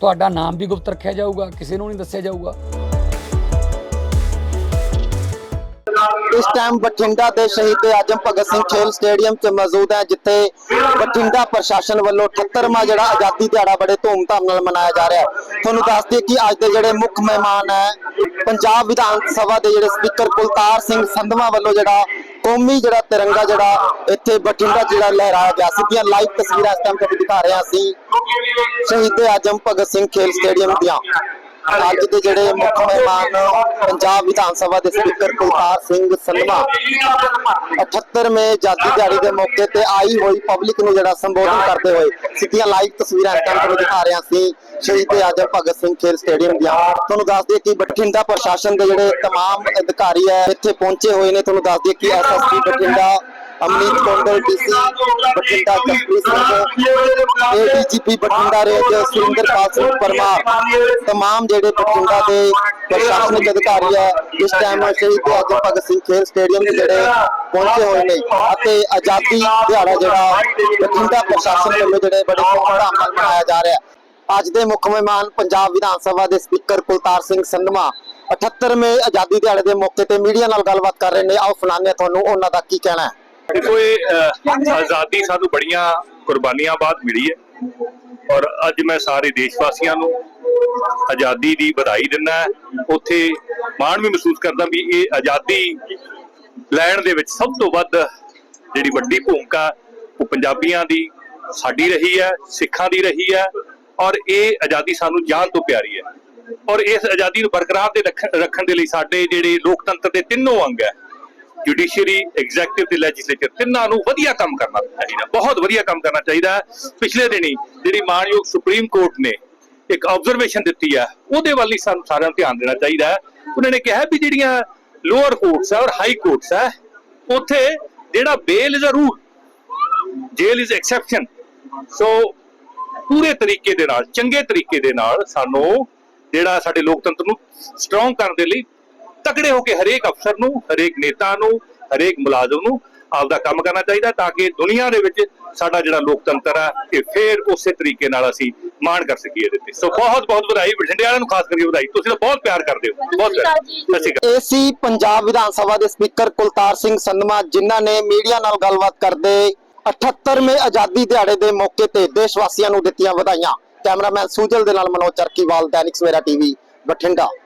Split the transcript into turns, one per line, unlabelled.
ਤੁਹਾਡਾ ਨਾਮ ਵੀ ਗੁਪਤ ਰੱਖਿਆ ਜਾਊਗਾ, ਕਿਸੇ ਨੂੰ ਨਹੀਂ ਦੱਸਿਆ ਜਾਊਗਾ।
ਇਸ ਟਾਈਮ ਬਠਿੰਡਾ ਦੇ ਸ਼ਹੀਦ ਆਜਮ ਭਗਤ ਸਿੰਘ ਖੇਲ ਸਟੇਡੀਅਮ 'ਚ ਮੌਜੂਦ ਹੈ, ਜਿੱਥੇ ਬਠਿੰਡਾ ਪ੍ਰਸ਼ਾਸਨ ਵੱਲੋਂ 78ਵਾਂ ਜਿਹੜਾ ਆਜ਼ਾਦੀ ਦਿਹਾੜਾ ਬੜੇ ਧੂਮਧਾਮ ਨਾਲ ਮਨਾਇਆ ਜਾ ਰਿਹਾ ਹੈ। ਤੁਹਾਨੂੰ ਦੱਸ ਦਈਏ ਕਿ ਅੱਜ ਦੇ ਜਿਹੜੇ ਮੁੱਖ ਮਹਿਮਾਨ ਹੈ, ਪੰਜਾਬ ਵਿਧਾਨ ਸਭਾ ਦੇ ਜਿਹੜੇ ਸਪੀਕਰ ਕੁਲਤਾਰ ਸਿੰਘ ਸੰਧਵਾ ਵੱਲੋਂ ਜਿਹੜਾ ਕੌਮੀ ਜਿਹੜਾ ਤਿਰੰਗਾ ਜਿਹੜਾ ਇੱਥੇ ਬਠਿੰਡਾ 'ਚ ਜਿਹੜਾ ਲਹਿਰਾਇਆ ਗਿਆ ਸੀ, ਦੀਆਂ ਲਾਈਵ ਤਸਵੀਰਾਂ ਇਸ ਟਾਈਮ ਤੇ ਦਿਖਾ ਰਹੇ ਹਾਂ ਅਸੀਂ ਸ਼ਹੀਦ ਆਜਮ ਭਗਤ ਸਿੰਘ ਖੇਲ ਸਟੇਡੀਅਮ ਦੀਆਂ। ਅੱਜ ਦੇ ਜਿਹੜੇ ਮੁੱਖ ਮਹਿਮਾਨ ਪੰਜਾਬ ਵਿਧਾਨ ਸਭਾ ਦੇ ਸਪੀਕਰ ਕੁਲਤਾਰ ਸਿੰਘ ਸੰਧਵਾ 78ਵੇਂ ਆਜ਼ਾਦੀ ਦਿਹਾੜੀ ਦੇ ਮੌਕੇ ਤੇ ਆਈ ਹੋਈ ਪਬਲਿਕ ਨੂੰ ਜਿਹੜਾ ਸੰਬੋਧਨ ਕਰਦੇ ਹੋਏ ਸਿੱਧੀਆਂ ਲਾਈਵ ਤਸਵੀਰਾਂ ਇਸ ਟਾਈਮ ਤੁਹਾਨੂੰ ਦਿਖਾ ਰਿਹਾ ਸੀ ਸ਼ਹੀਦ ਆਜਮ ਭਗਤ ਸਿੰਘ ਖੇਲ ਸਟੇਡੀਅਮ ਦੀਆਂ ਤੁਹਾਨੂੰ ਦੱਸ ਦਈਏ ਕਿ ਬਠਿੰਡਾ ਪ੍ਰਸ਼ਾਸਨ ਦੇ ਜਿਹੜੇ तमाम ਅਧਿਕਾਰੀ ਹੈ ਇੱਥੇ ਪਹੁੰਚੇ ਹੋਏ ਨੇ ਤੁਹਾਨੂੰ ਦੱਸ ਦਈਏ ਕਿ SSP Bathinda Amneet Kondal DC Bathinda Jaspreet Singh ADGP Bathinda range Surinderpal Singh Parmar तमाम ਜਿਹੜੇ ਬਠਿੰਡਾ ਦੇ ਪ੍ਰਸ਼ਾਸਨਿਕ ਅਧਿਕਾਰੀ ਹੈ ਇਸ ਟਾਈਮ ਸ਼ਹੀਦ ਆਜਮ ਭਗਤ ਸਿੰਘ ਖੇਲ ਸਟੇਡੀਅਮ ਦੇ ਜਿਹੜੇ ਪਹੁੰਚੇ ਹੋਏ ਨੇ ਅਤੇ ਆਜ਼ਾਦੀ ਦਿਹਾੜਾ ਜਿਹੜਾ ਬਠਿੰਡਾ ਪ੍ਰਸ਼ਾਸਨ ਵੱਲੋਂ ਜਿਹੜੇ ਬੜੇ ਧੂਮਧਾਮ ਨਾਲ ਮਨਾਇਆ ਜਾ ਰਿਹਾ ਹੈ ਅੱਜ ਦੇ ਮੁੱਖ ਮਹਿਮਾਨ ਪੰਜਾਬ ਵਿਧਾਨ ਸਭਾ ਦੇ ਸਪੀਕਰ ਕੁਲਤਾਰ ਸਿੰਘ ਸੰਧਵਾ 78ਵੇਂ ਆਜ਼ਾਦੀ ਦਿਹਾੜੇ ਦੇ ਮੌਕੇ ਤੇ ਮੀਡੀਆ ਨਾਲ ਗੱਲਬਾਤ ਕਰ ਰਹੇ ਨੇ ਆਓ ਸੁਣਾਉਂਦੇ ਹਾਂ ਤੁਹਾਨੂੰ ਉਹਨਾਂ ਦਾ ਕੀ ਕਹਿਣਾ ਹੈ
ਦੇਖੋ ਇਹ ਆਜ਼ਾਦੀ ਸਾਨੂੰ ਬੜੀਆਂ ਕੁਰਬਾਨੀਆਂ ਬਾਅਦ ਮਿਲੀ ਹੈ। ਔਰ ਅੱਜ ਮੈਂ ਸਾਰੇ ਦੇਸ਼ ਵਾਸੀਆਂ ਨੂੰ ਆਜ਼ਾਦੀ ਦੀ ਵਧਾਈ ਦਿੰਦਾ ਉੱਥੇ ਮਾਣ ਵੀ ਮਹਿਸੂਸ ਕਰਦਾ ਵੀ ਇਹ ਆਜ਼ਾਦੀ ਲੈਣ ਦੇ ਵਿੱਚ ਸਭ ਤੋਂ ਵੱਧ ਜਿਹੜੀ ਵੱਡੀ ਭੂਮਿਕਾ ਉਹ ਪੰਜਾਬੀਆਂ ਦੀ, ਸਾਡੀ ਰਹੀ ਹੈ, ਸਿੱਖਾਂ ਦੀ ਰਹੀ ਹੈ। ਔਰ ਇਹ ਆਜ਼ਾਦੀ ਸਾਨੂੰ ਜਾਨ ਤੋਂ ਪਿਆਰੀ ਹੈ। ਔਰ ਇਸ ਆਜ਼ਾਦੀ ਨੂੰ ਬਰਕਰਾਰ ਦੇ ਰੱਖਣ ਰੱਖਣ ਦੇ ਲਈ ਸਾਡੇ ਜਿਹੜੇ ਲੋਕਤੰਤਰ ਦੇ ਤਿੰਨੋਂ ਅੰਗ ਹੈ ਜੁਡੀਸ਼ੀਅਰੀ ਐਗਜ਼ੈਕਟਿਵ ਤੇ ਲੈਜਿਸਲੇਚਰ ਤਿੰਨਾਂ ਨੂੰ ਵਧੀਆ ਕੰਮ ਕਰਨਾ ਚਾਹੀਦਾ। ਬਹੁਤ ਵਧੀਆ ਕੰਮ ਕਰਨਾ ਚਾਹੀਦਾ। ਪਿਛਲੇ ਦਿਨੀ ਜਿਹੜੀ ਮਾਨਯੋਗ ਸੁਪਰੀਮ ਕੋਰਟ ਨੇ ਇੱਕ ਆਬਜ਼ਰਵੇਸ਼ਨ ਦਿੱਤੀ ਹੈ ਉਹਦੇ ਵੱਲ ਹੀ ਸਾਨੂੰ ਸਾਰਿਆਂ ਨੂੰ ਧਿਆਨ ਦੇਣਾ ਚਾਹੀਦਾ। ਉਹਨਾਂ ਨੇ ਕਿਹਾ ਵੀ ਜਿਹੜੀਆਂ ਲੋਅਰ ਕੋਰਟਸ ਹੈ ਔਰ ਹਾਈ ਕੋਰਟਸ ਹੈ ਉੱਥੇ ਜਿਹੜਾ bail is a rule jail is exception so ਪੂਰੇ ਤਰੀਕੇ ਦੇ ਨਾਲ, ਚੰਗੇ ਤਰੀਕੇ ਦੇ ਨਾਲ ਸਾਨੂੰ ਜਿਹੜਾ ਸਾਡੇ ਲੋਕਤੰਤਰ ਨੂੰ ਸਟਰੋਂਗ ਕਰਨ ਦੇ ਲਈ ਤਕੜੇ ਹੋ ਕੇ ਹਰੇਕ ਅਫਸਰ ਨੂੰ ਹਰੇਕ ਨੇਤਾ ਨੂੰ ਹਰੇਕ ਮੁਲਾਜ਼ਮ ਨੂੰ ਆਪਦਾ ਕੰਮ ਕਰਨਾ ਚਾਹੀਦਾ ਤਾਂ ਕਿ ਦੁਨੀਆ ਦੇ ਵਿੱਚ ਸਾਡਾ ਜਿਹੜਾ ਲੋਕਤੰਤਰ ਹੈ ਇਹ ਫੇਰ ਉਸੇ ਤਰੀਕੇ ਨਾਲ ਅਸੀਂ ਮਾਣ ਕਰ ਸਕੀਏ ਇਹਦੇ ਤੇ। ਸੋ ਬਹੁਤ ਬਹੁਤ ਵਧਾਈ ਬਠਿੰਡੇ ਵਾਲਿਆਂ ਨੂੰ ਖਾਸ ਕਰਕੇ ਵਧਾਈ। ਤੁਸੀਂ ਤਾਂ ਬਹੁਤ ਪਿਆਰ ਕਰਦੇ ਹੋ। ਬਹੁਤ ਪਿਆਰ। ਸਤਿ ਸ਼੍ਰੀ ਅਕਾਲ।
ਇਹ ਸੀ ਪੰਜਾਬ ਵਿਧਾਨ ਸਭਾ ਦੇ ਸਪੀਕਰ ਕੁਲਤਾਰ ਸਿੰਘ ਸੰਧਵਾ ਜਿਨ੍ਹਾਂ ਨੇ ਮੀਡੀਆ ਨਾਲ ਗੱਲਬਾਤ ਕਰਦੇ 78ਵੇਂ ਆਜ਼ਾਦੀ ਦਿਹਾੜੇ ਦੇ ਮੌਕੇ ਤੇ ਦੇਸ਼ ਵਾਸੀਆਂ ਨੂੰ ਦਿੱਤੀਆਂ ਵਧਾਈਆਂ। ਕੈਮਰਾਮੈਨ ਸੂਜਲ ਦੇ ਨਾਲ ਮਨੋਜ ਚਰਕੀਵਾਲ ਦੈਨਿਕ ਸਵੇਰਾ ਟੀਵੀ ਬਠਿੰਡਾ।